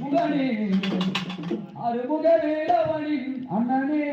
முகனே அறுமுக வேலவனின் அண்ணனே.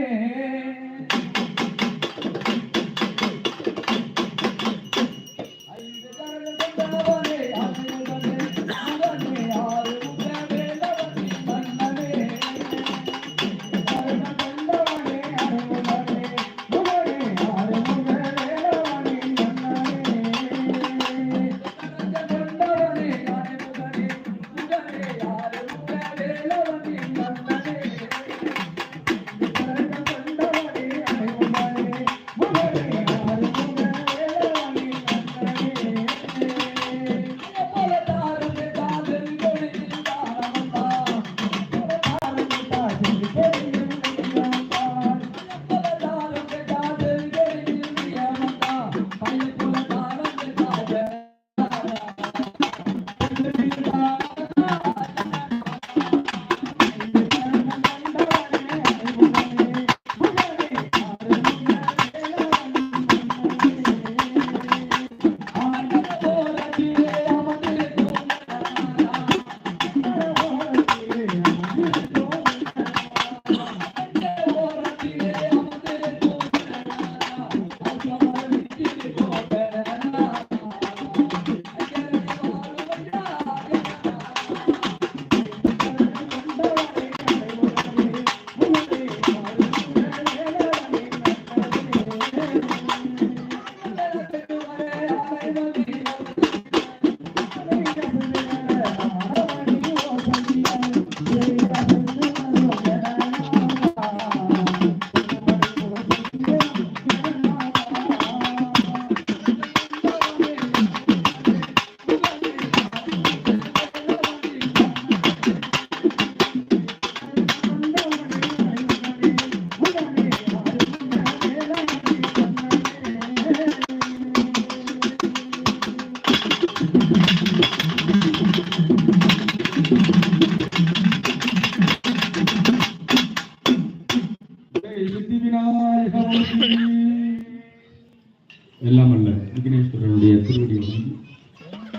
எல்லாம் அல்ல. விக்னேஸ்வரனுடைய திருவடி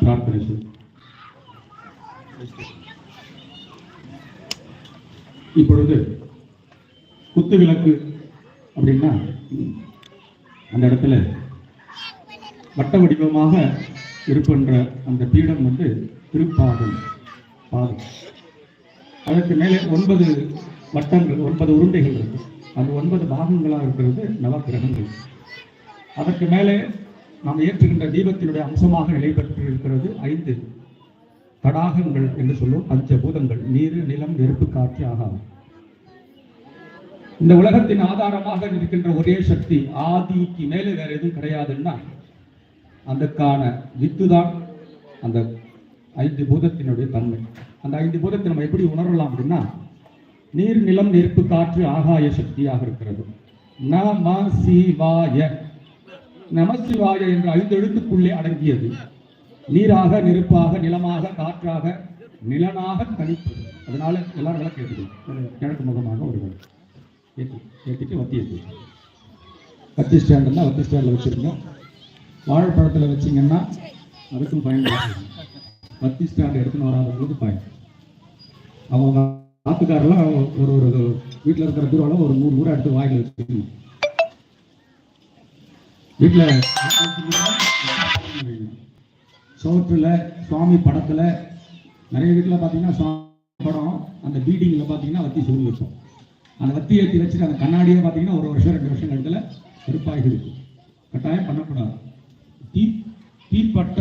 பிரார்த்தனை செய் இப்பொழுது குத்து விளக்கு அப்படின்னா அந்த இடத்துல வட்ட வடிவமாக இருக்கின்ற அந்த பீடம் வந்து திருப்பாதம். பாதம். அதற்கு மேலே ஒன்பது வட்டங்கள் ஒன்பது உருண்டைகள் இருக்கு. அந்த ஒன்பது பாகங்களாக இருக்கிறது நவகிரகங்கள் அதற்கு மேலே நாம் ஏற்றுகின்ற தீபத்தினுடைய அம்சமாக நிலை பெற்று இருக்கிறது ஐந்து தடாகங்கள் என்று சொல்லும் பஞ்சபூதங்கள். நீர் நிலம் நெருப்பு காற்று ஆகாது. இந்த உலகத்தின் ஆதாரமாக இருக்கின்ற ஒரே சக்தி ஆதிக்கு மேலே வேற எதுவும் கிடையாதுன்னா அதற்கான வித்துதான் அந்த ஐந்து பூதத்தினுடைய தன்மை. அந்த ஐந்து பூதத்தை நம்ம எப்படி உணரலாம் அப்படின்னா நீர் நிலம் நெருப்பு காற்று ஆகாய சக்தியாக இருக்கிறது. நம சிவாய நமசிவாய என்ற ஐந்து எழுத்துக்குள்ளே அடங்கியது. நீராக நெருப்பாக நிலமாக காற்றாக நிலனாக கணிப்பு அதனால எல்லாரும் விளக்கு ஏற்றுக்கணும் கிழக்கு முகமாக ஒரு விளக்கு ஏற்றி ஏற்றிட்டு வத்தி ஏற்றுக்கணும் வத்தி ஸ்டாண்ட் இருந்தால் வத்தி ஸ்டாண்டில் வச்சுருக்கோம் வாழைப்பழத்தில் வச்சிங்கன்னா அதுக்கும் பயன் வத்தி ஸ்டாண்ட் எடுத்துன்னு வராதவங்களுக்கு பயன். அவங்க ஆத்துக்காரெல்லாம் ஒரு ஒரு வீட்டில் இருக்கிற பீரோவில் ஒரு நூறு முறை எடுத்து வாயில் வச்சுக்கணும். வீட்டில் சோற்றுல சுவாமி படத்துல நிறைய வீட்டில் பார்த்தீங்கன்னா சுவாமி படம் அந்த பீடிங்கில் பார்த்தீங்கன்னா வத்தி சொல்லி வைப்போம் அந்த வத்தி ஏற்றி வச்சுட்டு அந்த கண்ணாடியே பார்த்தீங்கன்னா ஒரு வருஷம் ரெண்டு வருஷம் இடத்துல வெறுப்பாகி இருக்கும் கட்டாயம் பண்ணக்கூடாது. தீ தீப்பட்ட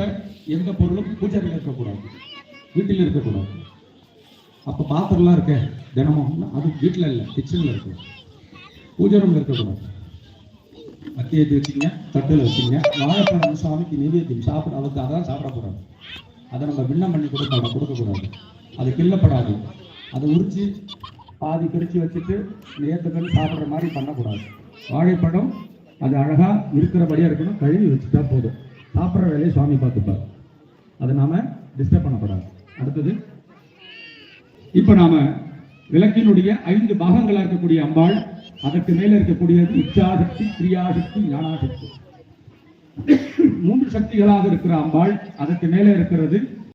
எந்த பொருளும் பூஜையில் இருக்கக்கூடாது. வீட்டில் இருக்கக்கூடாது. அப்போ பாத்திரம்லாம் இருக்க. தினமும். அது வீட்டில் இல்லை கிச்சனில் இருக்கு. பூஜை ரூமில் இருக்கக்கூடாது. மத்தி ஏற்றி வச்சுங்க தட்டில் வச்சுங்க வாழைப்பழம் சுவாமிக்கு நைவேத்தியம். சாப்பிட அவருக்கு அதான் சாப்பிட போகிறாங்க அதை நம்ம விண்ணம் பண்ணி கொடுக்க கொடுக்கக்கூடாது. அது கிள்ளப்படாது. அதை உரிச்சு பாதி பிரித்து வச்சுட்டு ஏற்றுக்கன்னு சாப்பிட்ற மாதிரி பண்ணக்கூடாது. வாழைப்பழம் அது அழகாக இருக்கிறபடியாக இருக்கணும். கழுவி வச்சுட்டா போதும். சாப்பிட்ற வேலையை சுவாமி பார்த்துப்பார். அதை நாம் டிஸ்டர்ப் பண்ணக்கூடாது. அடுத்தது இப்ப நாம விளக்கினுடைய ஐந்து பாகங்களா இருக்கக்கூடிய அம்பாள் அதற்கு மேல இருக்கக்கூடியது இச்சாசக்தி கிரியாசக்தி ஞானாசக்தி. மூன்று சக்திகளாக இருக்கிற அம்பாள் அதற்கு மேலே இருக்கிறது